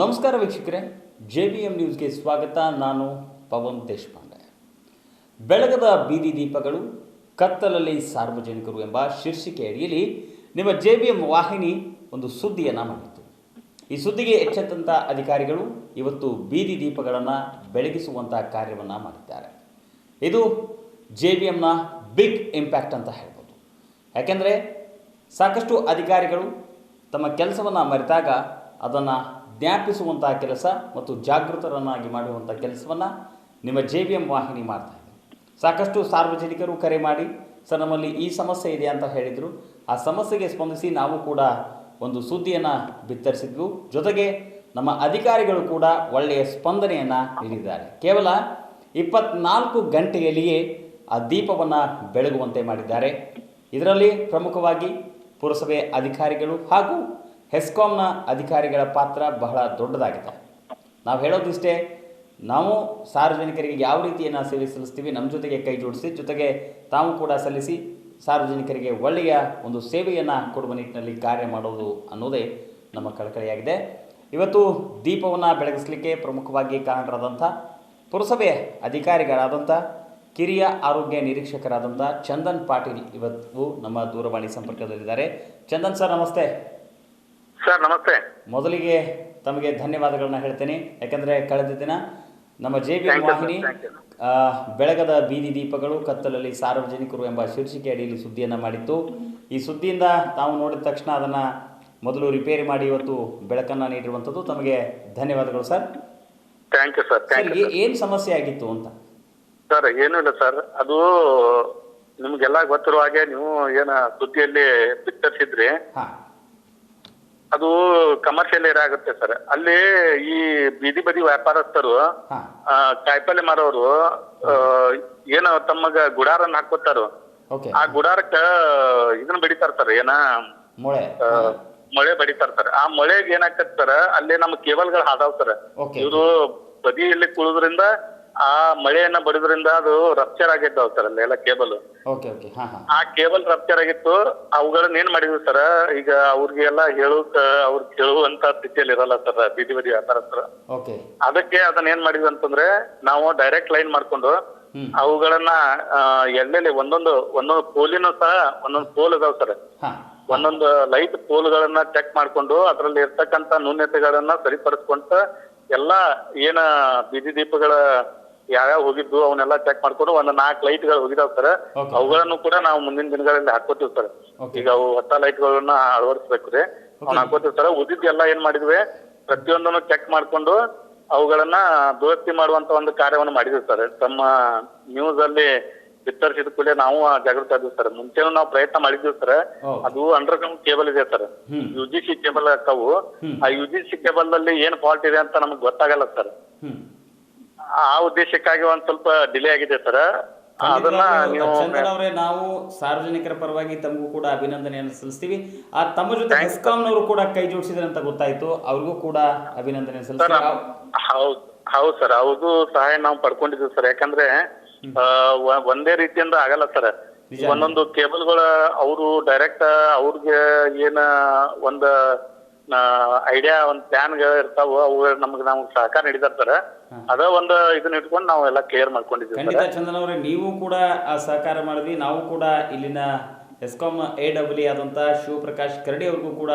ನಮಸ್ಕಾರ ವೀಕ್ಷಕರೇ J B M ನ್ಯೂಸ್ಗೆ ಸ್ವಾಗತ. ನಾನು ಪವನ್ ದೇಶಪಾಂಡೆ. ಬೆಳಗದ ಬೀದಿ ದೀಪಗಳು, ಕತ್ತಲಲ್ಲಿ ಸಾರ್ವಜನಿಕರು ಎಂಬ ಶೀರ್ಷಿಕೆ ಅಡಿಯಲ್ಲಿ ನಿಮ್ಮ ಜೆ ಬಿ ಎಂ ವಾಹಿನಿ ಒಂದು ಸುದ್ದಿಯನ್ನು ಮಾಡಿತು ಈ ಸುದ್ದಿಗೆ ಎಚ್ಚೆತ್ತಂಥ ಅಧಿಕಾರಿಗಳು ಇವತ್ತು ಬೀದಿ ದೀಪಗಳನ್ನು ಬೆಳಗಿಸುವಂಥ ಕಾರ್ಯವನ್ನು ಮಾಡಿದ್ದಾರೆ. ಇದು ಜೆ ಬಿ ಎಮ್ನ ಬಿಗ್ ಇಂಪ್ಯಾಕ್ಟ್ ಅಂತ ಹೇಳ್ಬೋದು. ಯಾಕೆಂದರೆ ಸಾಕಷ್ಟು ಅಧಿಕಾರಿಗಳು ತಮ್ಮ ಕೆಲಸವನ್ನು ಮರೆತಾಗ ಅದನ್ನು ಜ್ಞಾಪಿಸುವಂತಹ ಕೆಲಸ ಮತ್ತು ಜಾಗೃತರನ್ನಾಗಿ ಮಾಡುವಂಥ ಕೆಲಸವನ್ನು ನಿಮ್ಮ ಜೆ ಬಿ ಎಂ ವಾಹಿನಿ ಮಾಡ್ತಾ ಇದೆ. ಸಾಕಷ್ಟು ಸಾರ್ವಜನಿಕರು ಕರೆ ಮಾಡಿ, ಸರ್, ನಮ್ಮಲ್ಲಿ ಈ ಸಮಸ್ಯೆ ಇದೆ ಅಂತ ಹೇಳಿದರು. ಆ ಸಮಸ್ಯೆಗೆ ಸ್ಪಂದಿಸಿ ನಾವು ಕೂಡ ಒಂದು ಸುದ್ದಿಯನ್ನು ಬಿತ್ತರಿಸಿದ್ವು. ಜೊತೆಗೆ ನಮ್ಮ ಅಧಿಕಾರಿಗಳು ಕೂಡ ಒಳ್ಳೆಯ ಸ್ಪಂದನೆಯನ್ನು ನೀಡಿದ್ದಾರೆ. ಕೇವಲ ಇಪ್ಪತ್ನಾಲ್ಕು ಗಂಟೆಯಲ್ಲಿಯೇ ಆ ದೀಪವನ್ನು ಬೆಳಗುವಂತೆ ಮಾಡಿದ್ದಾರೆ. ಇದರಲ್ಲಿ ಪ್ರಮುಖವಾಗಿ ಪುರಸಭೆ ಅಧಿಕಾರಿಗಳು ಹಾಗೂ ಹೆಸ್ಕಾಂನ ಅಧಿಕಾರಿಗಳ ಪಾತ್ರ ಬಹಳ ದೊಡ್ಡದಾಗಿದೆ ನಾವು ಹೇಳೋದಿಷ್ಟೇ, ನಾವು ಸಾರ್ವಜನಿಕರಿಗೆ ಯಾವ ರೀತಿಯನ್ನು ಸೇವೆ ಸಲ್ಲಿಸ್ತೀವಿ ನಮ್ಮ ಜೊತೆಗೆ ಕೈ ಜೋಡಿಸಿ, ಜೊತೆಗೆ ತಾವು ಕೂಡ ಸಲ್ಲಿಸಿ ಸಾರ್ವಜನಿಕರಿಗೆ ಒಳ್ಳೆಯ ಒಂದು ಸೇವೆಯನ್ನು ಕೊಡುವ ನಿಟ್ಟಿನಲ್ಲಿ ಕಾರ್ಯ ಮಾಡೋದು ಅನ್ನೋದೇ ನಮ್ಮ ಕಳಕಳಿಯಾಗಿದೆ. ಇವತ್ತು ದೀಪವನ್ನು ಬೆಳಗಿಸಲಿಕ್ಕೆ ಪ್ರಮುಖವಾಗಿ ಕಾರಣರಾದಂಥ ಪುರಸಭೆ ಅಧಿಕಾರಿಗಳಾದಂಥ, ಕಿರಿಯ ಆರೋಗ್ಯ ನಿರೀಕ್ಷಕರಾದಂಥ ಚಂದನ್ ಪಾಟೀಲ್ ಇವತ್ತು ನಮ್ಮ ದೂರವಾಣಿ ಸಂಪರ್ಕದಲ್ಲಿದ್ದಾರೆ. ಚಂದನ್ ಸರ್, ನಮಸ್ತೆ. ಸರ್ ನಮಸ್ತೆ. ಮೊದಲಿಗೆ ತಮಗೆ ಧನ್ಯವಾದಗಳನ್ನ ಹೇಳ್ತೇನೆ. ಯಾಕಂದ್ರೆ ಕಳೆದ ದಿನ ನಮ್ಮ ಜೆ ಬಿ ವಾಹಿನಿ ಬೆಳಗದ ಬೀದಿ ದೀಪಗಳು ಕತ್ತಲಲ್ಲಿ ಸಾರ್ವಜನಿಕರು ಎಂಬ ಶೀರ್ಷಿಕೆ ಅಡಿಯಲ್ಲಿ ಸುದ್ದಿಯನ್ನು ಮಾಡಿತ್ತು. ಈ ಸುದ್ದಿಯಿಂದ ತಾವು ನೋಡಿದ ತಕ್ಷಣ ಅದನ್ನು ಮೊದಲು ರಿಪೇರಿ ಮಾಡಿ ಇವತ್ತು ಬೆಳಕನ್ನು ನೀಡಿರುವಂಥದ್ದು. ತಮಗೆ ಧನ್ಯವಾದಗಳು sir thank you sir thank you ಏನು ಸಮಸ್ಯೆ ಆಗಿತ್ತು ಅಂತ? ಸರ್ ಏನೂ ಇಲ್ಲ ಸರ್ ಅದು ನಿಮಗೆಲ್ಲ ಗೊತ್ತಿರುವ ಹಾಗೆ ನೀವು ಏನ ಸುದ್ದಿಯಲ್ಲಿ ಬಿತ್ತರಿಸಿದ್ರಿ. ಹಾಂ. ಅದು ಕಮರ್ಷಿಯಲ್ ಏರಿಯಾ ಆಗುತ್ತೆ ಸರ್ ಅಲ್ಲಿ ಈ ಬೀದಿ ಬದಿ ವ್ಯಾಪಾರಸ್ಥರು ಹಾಂ. ಆ, ಕಾಯಿಪಲ್ಲೆ ಮಾರೋರು ಆ, ಏನ ತಮ್ಮಗ ಗುಡಾರನ್ನ ಹಾಕೋತಾರ ಓಕೆ. ಆ ಗುಡಾರಕ್ಕ ಇದನ್ನ ಬಡಿತಾರ ಸರ್ ಏನ ಮೊಳೆ. ಆ, ಮಳೆ ಬಡಿತಾರ ಸರ್ ಆ ಮಳೆಗೆ ಏನಾಗ್ತದ ಸರ್ ಅಲ್ಲಿ ನಮ್ಮ ಕೇಬಲ್ಗಳು ಹಾದಾವ್ ಸರ್ ಓಕೆ. ಇವರು ಬದಿಯಲ್ಲಿ ಕುಳಿದ್ರಿಂದ ಆ ಮಳೆಯನ್ನ ಬಡಿದ್ರಿಂದ ಅದು ರಪ್ಚರ್ ಆಗಿದ್ದಾವ್ ಸರ್ ಅಲ್ಲಿ ಎಲ್ಲ ಕೇಬಲ್ ಓಕೆ ಓಕೆ ಹಾಂ ಹಾಂ. ಆ ಕೇಬಲ್ ರಪ್ಚರ್ ಆಗಿತ್ತು. ಅವುಗಳನ್ನ ಏನ್ ಮಾಡಿದ್ವಿ ಸರ್ ಈಗ ಅವ್ರಿಗೆಲ್ಲ ಹೇಳುಕ್ ಅವ್ರಿಗೆ ಕೇಳುವಂತ ಸ್ಥಿತಿಯಲ್ಲಿ ಇರಲ್ಲ ಸರ್ ಬೀದಿ ಬದಿ ಆತರ ಓಕೆ ಅದಕ್ಕೆ ಅದನ್ನ ಏನ್ ಮಾಡಿದ್ವಿ ಅಂತಂದ್ರೆ ನಾವು ಡೈರೆಕ್ಟ್ ಲೈನ್ ಮಾಡ್ಕೊಂಡು ಹ್ಮ್. ಅವುಗಳನ್ನ ಆ, ಎಲ್ಲೆಲ್ಲಿ ಒಂದೊಂದು ಒಂದೊಂದು ಪೋಲಿನ ಸಹ ಒಂದೊಂದು ಪೋಲ್ ಅದಾವ ಸರ್ ಹಾ. ಒಂದೊಂದು ಲೈಟ್ ಪೋಲ್ಗಳನ್ನ ಚೆಕ್ ಮಾಡ್ಕೊಂಡು ಅದರಲ್ಲಿ ಇರ್ತಕ್ಕಂತ ನ್ಯೂನ್ಯತೆಗಳನ್ನ ಸರಿಪಡಿಸ್ಕೊಂತ ಎಲ್ಲಾ ಏನ ಬೀದಿ ದೀಪಗಳ ಯಾವ್ಯಾವ ಹೋಗಿದ್ದು ಅವನ್ನೆಲ್ಲ ಚೆಕ್ ಮಾಡ್ಕೊಂಡು ಒಂದ್ ನಾಲ್ಕು ಲೈಟ್ಗಳು ಹೋಗಿದಾವ್ ಸರ್ Okay. ಅವುಗಳನ್ನು ಕೂಡ ನಾವು ಮುಂದಿನ ದಿನಗಳಲ್ಲಿ ಹಾಕೋತೀವಿ ಸರ್ Okay. ಈಗ ಅವು ಹೊಸ ಲೈಟ್ಗಳನ್ನ ಅಳವಡಿಸ್ಬೇಕು ರೀ. ಅವ್ನ ಹಾಕೋತೀವಿ ಸರ್ ಎಲ್ಲ ಏನ್ ಮಾಡಿದ್ವಿ? ಪ್ರತಿಯೊಂದನ್ನು ಚೆಕ್ ಮಾಡ್ಕೊಂಡು ಅವುಗಳನ್ನ ದುರಸ್ತಿ ಮಾಡುವಂತ ಒಂದು ಕಾರ್ಯವನ್ನು ಮಾಡಿದ್ವಿ ಸರ್ ತಮ್ಮ ನ್ಯೂಸ್ ಅಲ್ಲಿ ಬಿತ್ತರಿಸಿದ ಕೂಡಲೇ ನಾವು ಜಾಗೃತ ಆದ್ವಿ ಸರ್ ಮುಂಚೆನೂ ನಾವು ಪ್ರಯತ್ನ ಮಾಡಿದ್ವಿ ಸರ್ ಓ ಅದು ಅಂಡರ್ ಗ್ರೌಂಡ್ ಕೇಬಲ್ ಇದೆ ಸರ್ ಹ್ಮ್. ಯು ಜಿ ಸಿ ಕೇಬಲ್ ಹಾಕವು ಹ್ಮ್. ಆ ಯು ಜಿ ಸಿ ಕೇಬಲ್ ಅಲ್ಲಿ ಏನ್ ಫಾಲ್ಟ್ ಇದೆ ಅಂತ ನಮ್ಗೆ ಗೊತ್ತಾಗಲ್ಲ ಸರ್ ಆ ಉದ್ದೇಶಕ್ಕಾಗಿ ಒಂದ್ ಸ್ವಲ್ಪ ಡಿಲೇ ಆಗಿದೆ ಸರ್ ಅದನ್ನ ನೀವು ಚಂದನ್ ಅವರೇ ನಾವು ಸಾರ್ವಜನಿಕರ ಪರವಾಗಿ ತಮಗೂ ಕೂಡ ಅಭಿನಂದನೆಯನ್ನು ಸಲ್ಲಿಸ್ತೀವಿ. ಆ ತಮ್ಮ ಜೊತೆ ಹೆಸ್ಕಾಂನವರು ಕೂಡ ಕೈ ಜೋಡಿಸಿದ್ರೆ ಅಂತ ಗೊತ್ತಾಯ್ತು. ಅವ್ರಿಗೂ ಕೂಡ ಅಭಿನಂದನೆ ಸರ್ ಸಲ್ಲಿಸ್ತೀವಿ. ಹೌದ್ ಹೌದ್ ಸರ್ ಅವ್ರಿಗೂ ಸಹಾಯ ನಾವು ಪಡ್ಕೊಂಡಿದ್ದೀವಿ ಸರ್ ಯಾಕಂದ್ರೆ ಆ, ಒ- ಒಂದೇ ರೀತಿಯಿಂದ ಆಗಲ್ಲ ಸರ್ ನಿಜ. ಒಂದೊಂದು ಕೇಬಲ್ಗಳ ಅವರು ಡೈರೆಕ್ಟ್ ಅವ್ರಿಗೆ ಏನ ಒಂದ್ ಐಡಿಯಾ ಒಂದ್ ಪ್ಲಾನ್ ಇರ್ತಾವ ಅವು ನಮ್ಗೆ ನಾವು ಸಹಕಾರ ನೀಡಿದಾರ ಸರ್. ಅದ ಒಂದ್ ಇದನ್ನ ಇಟ್ಕೊಂಡು ನಾವು ಎಲ್ಲ ಕ್ಲಿಯರ್ ಮಾಡ್ಕೊಂಡಿದ್ದೀವಿ ಖಂಡಿತ ಸರ್ ಚಂದನ್ ಅವರೇ ನೀವು ಕೂಡ ಆ ಸಹಕಾರ ಮಾಡಿದ್ವಿ. ನಾವು ಕೂಡ ಇಲ್ಲಿನ ಎಸ್ಕಾಂ ಎ ಡಬ್ಲ್ಯೂ ಆದಂತಹ ಶಿವಪ್ರಕಾಶ್ ಕರಡಿ ಅವ್ರಿಗೂ ಕೂಡ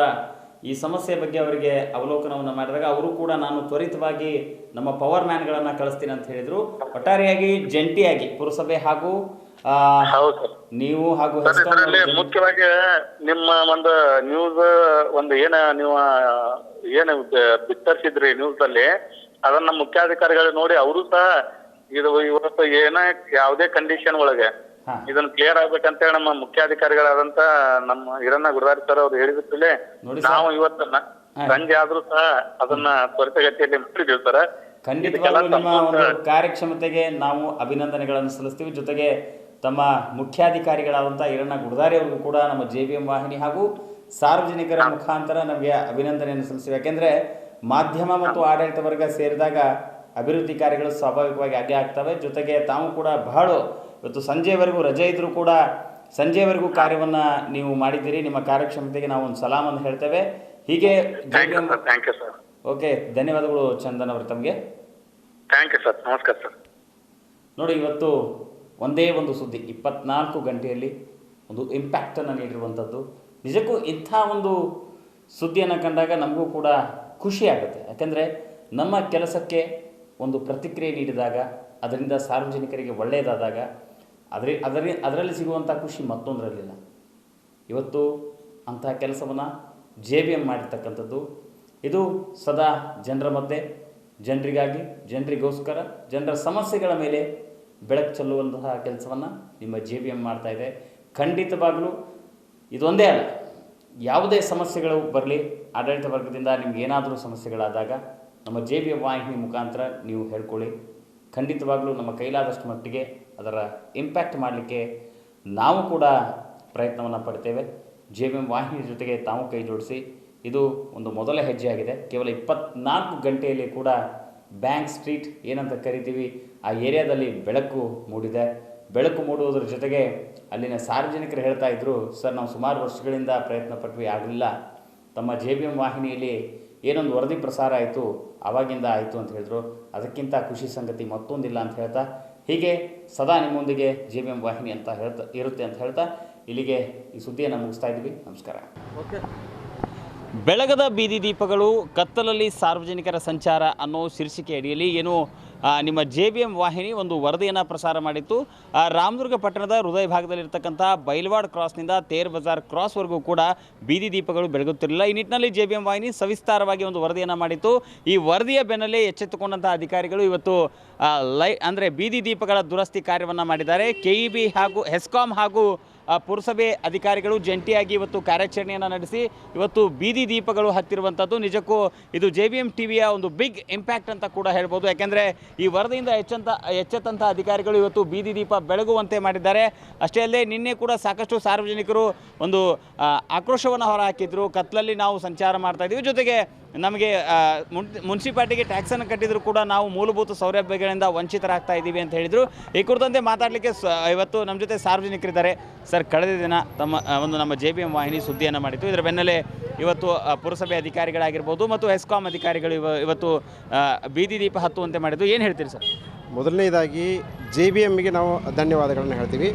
ಈ ಸಮಸ್ಯೆ ಬಗ್ಗೆ ಅವರಿಗೆ ಅವಲೋಕನವನ್ನು ಮಾಡಿದಾಗ ಅವರು ಕೂಡ ನಾನು ತ್ವರಿತವಾಗಿ ನಮ್ಮ ಪವರ್ ಮ್ಯಾನ್ಗಳನ್ನು ಕಳಿಸ್ತೀನಿ ಅಂತ ಹೇಳಿದರು ಒಟ್ಟಾರೆಯಾಗಿ ಜಂಟಿಯಾಗಿ ಪುರಸಭೆ ಹಾಗೂ ಆ, ಹೌದು ಸರ್ ನೀವು ಹಾಗೂ ಮುಖ್ಯವಾಗಿ ನಿಮ್ಮ ಒಂದು ನ್ಯೂಸ್ ಒಂದು ಏನ ನೀವು ಏನು ಬಿತ್ತರಿಸಿದ್ರಿ ನ್ಯೂಸ್ ಅಲ್ಲಿ ಅದನ್ನ ಮುಖ್ಯಾಧಿಕಾರಿಗಳು ನೋಡಿ ಅವರು ಸಹ ಇದು ಇವತ್ತು ಏನ ಯಾವುದೇ ಕಂಡೀಷನ್ ಒಳಗೆ. ಇದನ್ನ ಕ್ಲಿಯರ್ ಆಗ್ಬೇಕಂತ ಹೇಳಿ ನಮ್ಮ ಮುಖ್ಯಾಧಿಕಾರಿಗಳಾದಂತ ನಮ್ಮ ಹಿರಣ್ಣ ಗುರುದಾರಿ ಸರ್ ಅವ್ರು ಹೇಳಿದ್ರೆ ನೋಡಿ ನಾವು ಇವತ್ತನ್ನ ಸಂಜೆ ಆದ್ರೂ ಸಹ ಅದನ್ನ ತ್ವರಿತಗತಿಯಲ್ಲಿ ಮಾಡಿದೀವಿ ಸರ್ ಖಂಡಿತವಾಗ್ಲೂ ನಿಮ್ಮ ಒಂದು ಕಾರ್ಯಕ್ಷಮತೆಗೆ ನಾವು ಅಭಿನಂದನೆಗಳನ್ನು ಸಲ್ಲಿಸ್ತೀವಿ. ಜೊತೆಗೆ ತಮ್ಮ ಮುಖ್ಯಾಧಿಕಾರಿಗಳಾದಂಥ ಹಿರಣ್ಣ ಗುಡದಾರಿ ಅವ್ರಿಗೂ ಕೂಡ ನಮ್ಮ ಜೆ ಬಿ ಎಂ ವಾಹಿನಿ ಹಾಗೂ ಸಾರ್ವಜನಿಕರ ಮುಖಾಂತರ ನಮಗೆ ಅಭಿನಂದನೆಯನ್ನು ಸಲ್ಲಿಸ್ತೀವಿ. ಯಾಕೆಂದ್ರೆ ಮಾಧ್ಯಮ ಮತ್ತು ಆಡಳಿತ ವರ್ಗ ಸೇರಿದಾಗ ಅಭಿವೃದ್ಧಿ ಕಾರ್ಯಗಳು ಸ್ವಾಭಾವಿಕವಾಗಿ ಆಗೇ ಆಗ್ತವೆ. ಜೊತೆಗೆ ತಾವು ಕೂಡ ಬಹಳ ಇವತ್ತು ಸಂಜೆವರೆಗೂ ರಜೆ ಇದ್ದರೂ ಕೂಡ ಸಂಜೆವರೆಗೂ ಕಾರ್ಯವನ್ನು ನೀವು ಮಾಡಿದ್ದೀರಿ. ನಿಮ್ಮ ಕಾರ್ಯಕ್ಷಮತೆಗೆ ನಾವು ಒಂದು ಸಲಾಮನ್ನು ಹೇಳ್ತೇವೆ. ಹೀಗೆ ಓಕೆ ಧನ್ಯವಾದಗಳು ಚಂದನ್ ಅವರು ತಮಗೆ. ಥ್ಯಾಂಕ್ ಯು ಸರ್ ನಮಸ್ಕಾರ ಸರ್ ನೋಡಿ ಇವತ್ತು ಒಂದೇ ಒಂದು ಸುದ್ದಿ ಇಪ್ಪತ್ನಾಲ್ಕು ಗಂಟೆಯಲ್ಲಿ ಒಂದು ಇಂಪ್ಯಾಕ್ಟನ್ನು ನೀಡಿರುವಂಥದ್ದು. ನಿಜಕ್ಕೂ ಇಂಥ ಒಂದು ಸುದ್ದಿಯನ್ನು ಕಂಡಾಗ ನಮಗೂ ಕೂಡ ಖುಷಿ ಆಗುತ್ತೆ. ಯಾಕಂದರೆ ನಮ್ಮ ಕೆಲಸಕ್ಕೆ ಒಂದು ಪ್ರತಿಕ್ರಿಯೆ ನೀಡಿದಾಗ ಅದರಿಂದ ಸಾರ್ವಜನಿಕರಿಗೆ ಒಳ್ಳೆಯದಾದಾಗ ಅದರ ಅದರ, ಅದರಲ್ಲಿ ಸಿಗುವಂಥ ಖುಷಿ ಮತ್ತೊಂದರಲ್ಲಿಲ್ಲ. ಇವತ್ತು ಅಂತಹ ಕೆಲಸವನ್ನು ಜೆ ಬಿ ಎಂ ಮಾಡಿರ್ತಕ್ಕಂಥದ್ದು. ಇದು ಸದಾ ಜನರ ಮಧ್ಯೆ, ಜನರಿಗಾಗಿ, ಜನರಿಗೋಸ್ಕರ, ಜನರ ಸಮಸ್ಯೆಗಳ ಮೇಲೆ ಬೆಳಕು ಚೆಲ್ಲುವಂತಹ ಕೆಲಸವನ್ನು ನಿಮ್ಮ ಜೆ ಬಿ ಎಂ ಮಾಡ್ತಾ ಇದೆ. ಖಂಡಿತವಾಗಲೂ ಇದೊಂದೇ ಅಲ್ಲ, ಯಾವುದೇ ಸಮಸ್ಯೆಗಳು ಬರಲಿ, ಆಡಳಿತ ವರ್ಗದಿಂದ ನಿಮ್ಗೆ ಏನಾದರೂ ಸಮಸ್ಯೆಗಳಾದಾಗ ನಮ್ಮ ಜೆ ಬಿ ಎಂ ವಾಹಿನಿ ಮುಖಾಂತರ ನೀವು ಹೇಳ್ಕೊಳ್ಳಿ. ಖಂಡಿತವಾಗಲೂ ನಮ್ಮ ಕೈಲಾದಷ್ಟು ಮಟ್ಟಿಗೆ ಅದರ ಇಂಪ್ಯಾಕ್ಟ್ ಮಾಡಲಿಕ್ಕೆ ನಾವು ಕೂಡ ಪ್ರಯತ್ನವನ್ನು ಪಡ್ತೇವೆ. ಜೆ ಬಿ ಎಂ ವಾಹಿನಿ ಜೊತೆಗೆ ತಾವು ಕೈ ಜೋಡಿಸಿ, ಇದು ಒಂದು ಮೊದಲ ಹೆಜ್ಜೆಯಾಗಿದೆ. ಕೇವಲ ಇಪ್ಪತ್ನಾಲ್ಕು ಗಂಟೆಯಲ್ಲಿ ಕೂಡ ಬ್ಯಾಂಕ್ ಸ್ಟ್ರೀಟ್ ಏನಂತ ಕರಿತೀವಿ, ಆ ಏರಿಯಾದಲ್ಲಿ ಬೆಳಕು ಮೂಡಿದೆ. ಬೆಳಕು ಮೂಡುವುದರ ಜೊತೆಗೆ ಅಲ್ಲಿನ ಸಾರ್ವಜನಿಕರು ಹೇಳ್ತಾ ಇದ್ದರು ಸರ್, ನಾವು ಸುಮಾರು ವರ್ಷಗಳಿಂದ ಪ್ರಯತ್ನ ಪಟ್ವಿ ಆಗಲಿಲ್ಲ ತಮ್ಮ ಜೆ ಬಿ ಎಂ ವಾಹಿನಿಯಲ್ಲಿ ಏನೊಂದು ವರದಿ ಪ್ರಸಾರ ಆಯಿತು ಆವಾಗಿಂದ ಆಯಿತು ಅಂತ ಹೇಳಿದ್ರು. ಅದಕ್ಕಿಂತ ಖುಷಿ ಸಂಗತಿ ಮತ್ತೊಂದಿಲ್ಲ ಅಂತ ಹೇಳ್ತಾ ಹೀಗೆ ಸದಾ ನಿಮ್ಮೊಂದಿಗೆ ಜಿ ಬಿ ಎಂ ವಾಹಿನಿ ಅಂತ ಹೇಳ್ತಾ ಇರುತ್ತೆ ಅಂತ ಹೇಳ್ತಾ ಇಲ್ಲಿಗೆ ಈ ಸುದ್ದಿಯನ್ನು ಮುಗಿಸ್ತಾ ಇದ್ದೀವಿ. ನಮಸ್ಕಾರ. ಬೆಳಗದ ಬೀದಿ ದೀಪಗಳು, ಕತ್ತಲಲ್ಲಿ ಸಾರ್ವಜನಿಕರ ಸಂಚಾರ ಅನ್ನೋ ಶೀರ್ಷಿಕೆ ಅಡಿಯಲ್ಲಿ ಏನು ನಿಮ್ಮ ಜೆ ಬಿ ಎಂ ವಾಹಿನಿ ಒಂದು ವರದಿಯನ್ನು ಪ್ರಸಾರ ಮಾಡಿತ್ತು. ರಾಮದುರ್ಗ ಪಟ್ಟಣದ ಹೃದಯ ಭಾಗದಲ್ಲಿರ್ತಕ್ಕಂಥ ಬೈಲ್ವಾಡ್ ಕ್ರಾಸ್ನಿಂದ ತೇರ್ ಬಜಾರ್ ಕ್ರಾಸ್ವರೆಗೂ ಕೂಡ ಬೀದಿ ದೀಪಗಳು ಬೆಳಗುತ್ತಿರಲಿಲ್ಲ. ಈ ನಿಟ್ಟಿನಲ್ಲಿ ಜೆ ಬಿ ಎಂ ವಾಹಿನಿ ಸವಿಸ್ತಾರವಾಗಿ ಒಂದು ವರದಿಯನ್ನು ಮಾಡಿತ್ತು. ಈ ವರದಿಯ ಬೆನ್ನಲ್ಲೇ ಎಚ್ಚೆತ್ತುಕೊಂಡಂಥ ಅಧಿಕಾರಿಗಳು ಇವತ್ತು ಲೈ, ಅಂದರೆ ಬೀದಿ ದೀಪಗಳ ದುರಸ್ತಿ ಕಾರ್ಯವನ್ನು ಮಾಡಿದ್ದಾರೆ. ಕೆ ಹಾಗೂ ಹೆಸ್ಕಾಂ ಹಾಗೂ ಪುರಸಭೆ ಅಧಿಕಾರಿಗಳು ಜಂಟಿಯಾಗಿ ಇವತ್ತು ಕಾರ್ಯಾಚರಣೆಯನ್ನು ನಡೆಸಿ, ಇವತ್ತು ಬೀದಿ ದೀಪಗಳು ಹತ್ತಿರುವಂಥದ್ದು ನಿಜಕ್ಕೂ ಇದು ಜೆ ಬಿ ಎಂ ಟಿ ವಿಯ ಒಂದು ಬಿಗ್ ಇಂಪ್ಯಾಕ್ಟ್ ಅಂತ ಕೂಡ ಹೇಳ್ಬೋದು. ಯಾಕೆಂದರೆ ಈ ವರದಿಯಿಂದ ಹೆಚ್ಚಂತ ಎಚ್ಚೆತ್ತಂಥ ಅಧಿಕಾರಿಗಳು ಇವತ್ತು ಬೀದಿ ದೀಪ ಬೆಳಗುವಂತೆ ಮಾಡಿದ್ದಾರೆ. ಅಷ್ಟೇ ಅಲ್ಲದೆ ನಿನ್ನೆ ಕೂಡ ಸಾಕಷ್ಟು ಸಾರ್ವಜನಿಕರು ಒಂದು ಆಕ್ರೋಶವನ್ನು ಹೊರಹಾಕಿದ್ರು. ಕತ್ಲಲ್ಲಿ ನಾವು ಸಂಚಾರ ಮಾಡ್ತಾ ಇದ್ದೀವಿ. ಜೊತೆಗೆ ನಮಗೆ ಮುನ್ಸಿಪಾಲ್ಟಿಗೆ ಟ್ಯಾಕ್ಸನ್ನು ಕಟ್ಟಿದ್ರು ಕೂಡ ನಾವು ಮೂಲಭೂತ ಸೌಲಭ್ಯಗಳಿಂದ ವಂಚಿತರಾಗ್ತಾ ಇದ್ದೀವಿ ಅಂತ ಹೇಳಿದರು. ಈ ಕುರಿತಂತೆ ಮಾತಾಡಲಿಕ್ಕೆ ಇವತ್ತು ನಮ್ಮ ಜೊತೆ ಸಾರ್ವಜನಿಕರಿದ್ದಾರೆ. ಸರ್, ಕಳೆದ ದಿನ ತಮ್ಮ ಒಂದು ನಮ್ಮ ಜೆ ಬಿ ಎಂ ವಾಹಿನಿ ಸುದ್ದಿಯನ್ನು ಮಾಡಿತ್ತು. ಇದರ ಬೆನ್ನಲ್ಲೇ ಇವತ್ತು ಪುರಸಭೆ ಅಧಿಕಾರಿಗಳಾಗಿರ್ಬೋದು ಮತ್ತು ಎಸ್ಕಾಂ ಅಧಿಕಾರಿಗಳು ಇವ, ಇವತ್ತು ಬೀದಿ ದೀಪ ಹತ್ತುವಂತೆ ಮಾಡಿದ್ದು. ಏನು ಹೇಳ್ತೀರಿ ಸರ್? ಮೊದಲನೇದಾಗಿ ಜೆ ಬಿ ಎಮ್ಗೆ ನಾವು ಧನ್ಯವಾದಗಳನ್ನು ಹೇಳ್ತೀವಿ.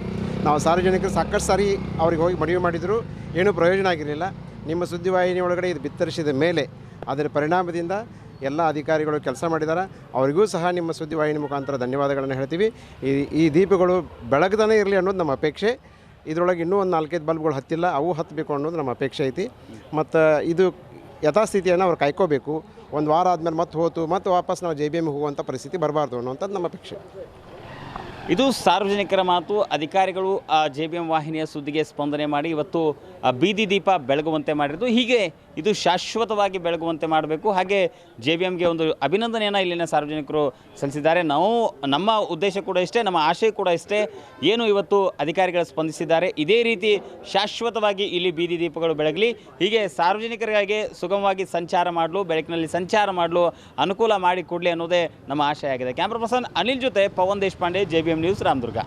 ನಾವು ಸಾರ್ವಜನಿಕರು ಸಾಕಷ್ಟು ಸಾರಿ ಅವ್ರಿಗೆ ಹೋಗಿ ಮನವಿ ಮಾಡಿದರು. ಏನೂ ಪ್ರಯೋಜನ ಆಗಿರಲಿಲ್ಲ. ನಿಮ್ಮ ಸುದ್ದಿವಾಹಿನಿ ಒಳಗಡೆ ಇದು ಬಿತ್ತರಿಸಿದ ಮೇಲೆ ಅದರ ಪರಿಣಾಮದಿಂದ ಎಲ್ಲ ಅಧಿಕಾರಿಗಳು ಕೆಲಸ ಮಾಡಿದ್ದಾರೆ. ಅವರಿಗೂ ಸಹ ನಿಮ್ಮ ಸುದ್ದಿವಾಹಿನಿ ಮುಖಾಂತರ ಧನ್ಯವಾದಗಳನ್ನು ಹೇಳ್ತೀವಿ. ಈ ಈ ದೀಪಗಳು ಬೆಳಗ್ದನೇ ಇರಲಿ ಅನ್ನೋದು ನಮ್ಮ ಅಪೇಕ್ಷೆ. ಇದರೊಳಗೆ ಇನ್ನೂ ಒಂದು ನಾಲ್ಕೈದು ಬಲ್ಬ್ಗಳು ಹತ್ತಿಲ್ಲ. ಅವು ಹತ್ತಬೇಕು ಅನ್ನೋದು ನಮ್ಮ ಅಪೇಕ್ಷೆ ಐತಿ. ಮತ್ತು ಇದು ಯಥಾಸ್ಥಿತಿಯನ್ನು ಅವ್ರು ಕಾಯ್ಕೋಬೇಕು. ಒಂದು ವಾರ ಆದಮೇಲೆ ಮತ್ತೆ ಹೋತು, ಮತ್ತೆ ವಾಪಸ್ ನಾವು ಜೆ ಬಿ ಎಮ್ಗೆ ಹೋಗುವಂಥ ಪರಿಸ್ಥಿತಿ ಬರಬಾರ್ದು ಅನ್ನೋಂಥದ್ದು ನಮ್ಮ ಅಪೇಕ್ಷೆ. ಇದು ಸಾರ್ವಜನಿಕರ ಮಾತು. ಅಧಿಕಾರಿಗಳು ಜೆ ಬಿ ಎಂ ವಾಹಿನಿಯ ಸುದ್ದಿಗೆ ಸ್ಪಂದನೆ ಮಾಡಿ ಇವತ್ತು ಬೀದಿ ದೀಪ ಬೆಳಗುವಂತೆ ಮಾಡಿರೋದು. ಹೀಗೆ ಇದು ಶಾಶ್ವತವಾಗಿ ಬೆಳಗುವಂತೆ ಮಾಡಬೇಕು. ಹಾಗೆ ಜೆ ಬಿ ಎಮ್ಗೆ ಒಂದು ಅಭಿನಂದನೆಯನ್ನು ಇಲ್ಲಿನ ಸಾರ್ವಜನಿಕರು ಸಲ್ಲಿಸಿದ್ದಾರೆ. ನಾವು, ನಮ್ಮ ಉದ್ದೇಶ ಕೂಡ ಇಷ್ಟೇ, ನಮ್ಮ ಆಶಯ ಕೂಡ ಇಷ್ಟೇ. ಏನು ಇವತ್ತು ಅಧಿಕಾರಿಗಳು ಸ್ಪಂದಿಸಿದ್ದಾರೆ. ಇದೇ ರೀತಿ ಶಾಶ್ವತವಾಗಿ ಇಲ್ಲಿ ಬೀದಿ ದೀಪಗಳು ಬೆಳಗಲಿ. ಹೀಗೆ ಸಾರ್ವಜನಿಕರಿಗಾಗಿ ಸುಗಮವಾಗಿ ಸಂಚಾರ ಮಾಡಲು, ಬೆಳಕಿನಲ್ಲಿ ಸಂಚಾರ ಮಾಡಲು, ಅನುಕೂಲ ಮಾಡಿಕೊಡಲಿ ಅನ್ನೋದೇ ನಮ್ಮ ಆಶಯ ಆಗಿದೆ. ಕ್ಯಾಮ್ರಾ ಪರ್ಸನ್ ಅನಿಲ್ ಜೊತೆ Pavan Deshpande, J B M news Ramdurg.